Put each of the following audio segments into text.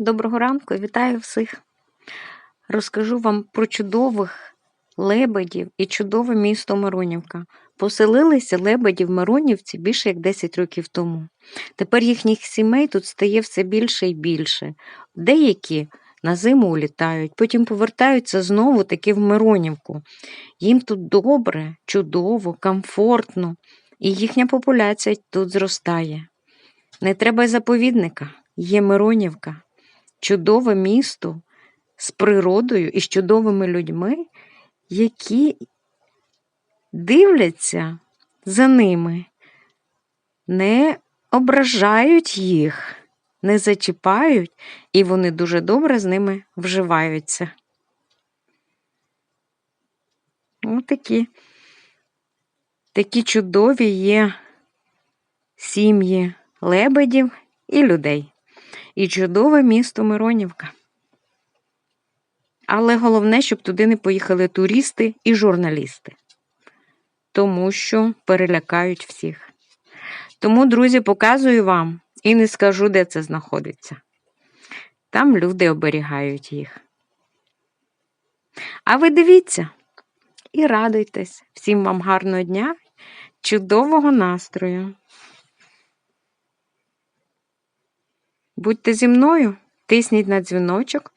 доброго ранку, вітаю всіх. Розкажу вам про чудових лебедів і чудове місто Миронівка. Поселилися лебеді в Миронівці більше як 10 років тому. Тепер їхніх сімей тут стає все більше і більше. Деякі на зиму улітають, потім повертаються знову таки в Миронівку. Їм тут добре, чудово, комфортно, і їхня популяція тут зростає. Не треба й заповідника, є Миронівка, чудове місто з природою і з чудовими людьми, які дивляться за ними, не ображають їх, не зачіпають, і вони дуже добре з ними вживаються. Ось такі, такі чудові є сім'ї лебедів і людей. І чудове місто Миронівка. Але головне, щоб туди не поїхали туристи і журналісти, тому що перелякають всіх. Тому, друзі, показую вам і не скажу, де це знаходиться. Там люди оберігають їх. А ви дивіться і радуйтесь. Всім вам гарного дня, чудового настрою. Будьте зі мною, тисніть на дзвіночок,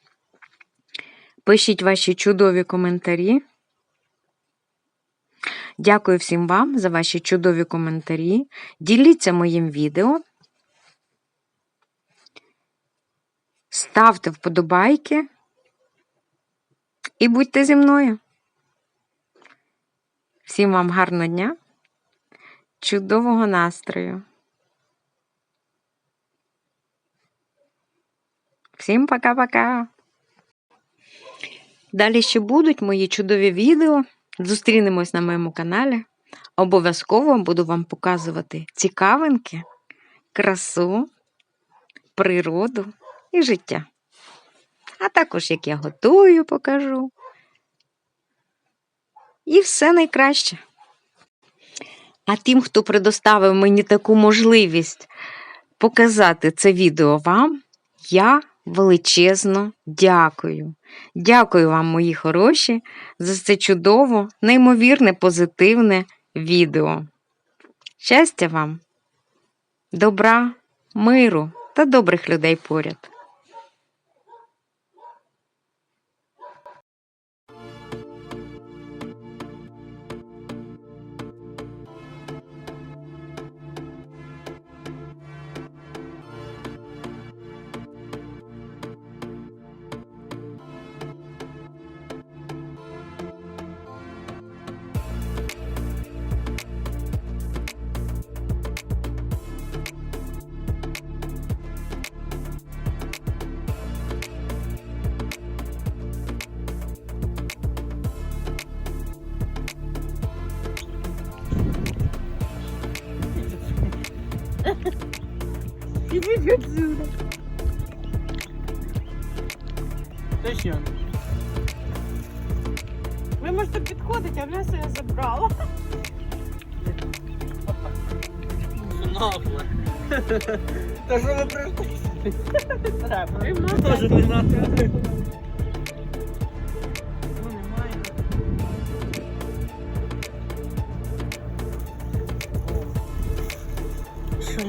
пишіть ваші чудові коментарі. Дякую всім вам за ваші чудові коментарі. Діліться моїм відео. Ставте вподобайки і будьте зі мною. Всім вам гарного дня, чудового настрою. Всім пока-пока. Далі ще будуть мої чудові відео. Зустрінемось на моєму каналі. Обов'язково буду вам показувати цікавинки, красу, природу і життя. А також як я готую, покажу. І все найкраще. А тим, хто предоставив мені таку можливість показати це відео вам, я величезно дякую. Дякую вам, мої хороші, за це чудово, неймовірне, позитивне відео. Щастя вам, добра, миру та добрих людей поряд. Ідіть отсюда. Точно. Ви можете підходити, а м'ясо я забрала. Нахуй. Та що ви прийшли? Треба. Ви Тоже не надо.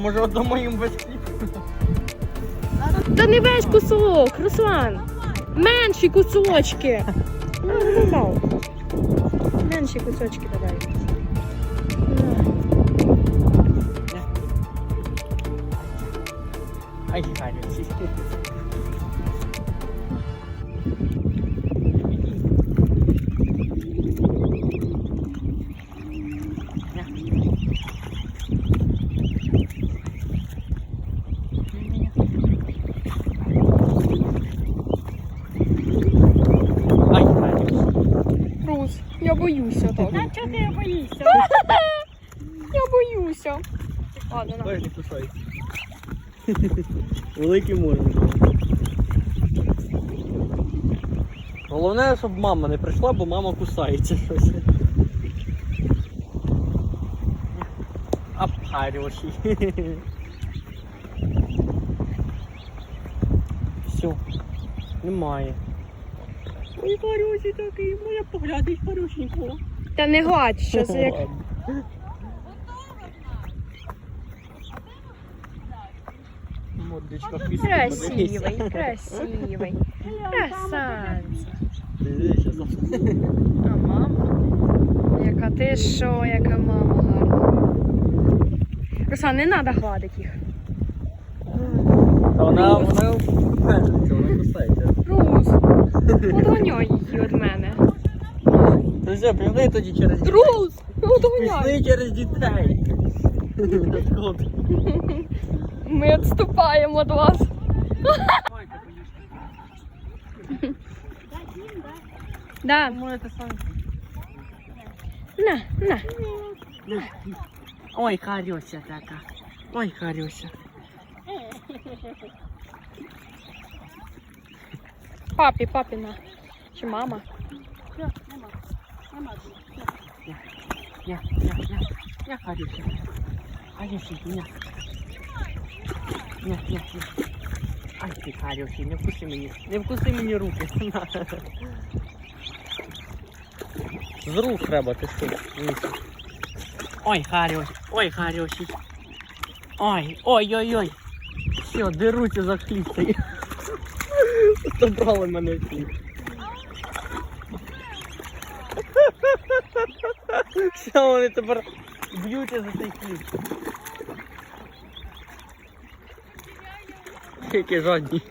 Може одному їм батьків? Та не весь кусок, Руслан. Менші кусочки. Ну. Менші кусочки давай. Ай, Харі, сіськи. Ай, Харі. Рус, я боюся так. Та чого ти боїшся? Я боюся. Ладно, на. Не кусай. Великий можна. Головне, щоб мама не прийшла, бо мама кусається щось. Обхарювачі. Все, Все. Немає. Ой, хороший такий, поглядить хорошенького. Та не гладь, що це як. Мордочка пісня. Красивий, красивий. Красавець. А мама? Яка ти що, яка мама гарна. Руслан, не треба гладити їх. Вона, вона все, пішли тоді через дітей. Рус, подганяй. Пішли через дітей. От. Ми відступаємо від вас. Да, Можете самі. на, на. Ой, Харюся така. Ой, Харюся. Папі, папі на. Чи мама? Я, я, я, я Харюся. Харюся, я. Я, я, я. Ай ти, Харюся, не вкуси мені. Не вкуси мені руки. З рук треба, ти що? Ой, Харюсь, ой, Харюсі. Ой, ой, ой, ой. Все, деруться за хліб. Забрали мене хліб. вони тепер б'ються за цей хліб? Які жадні.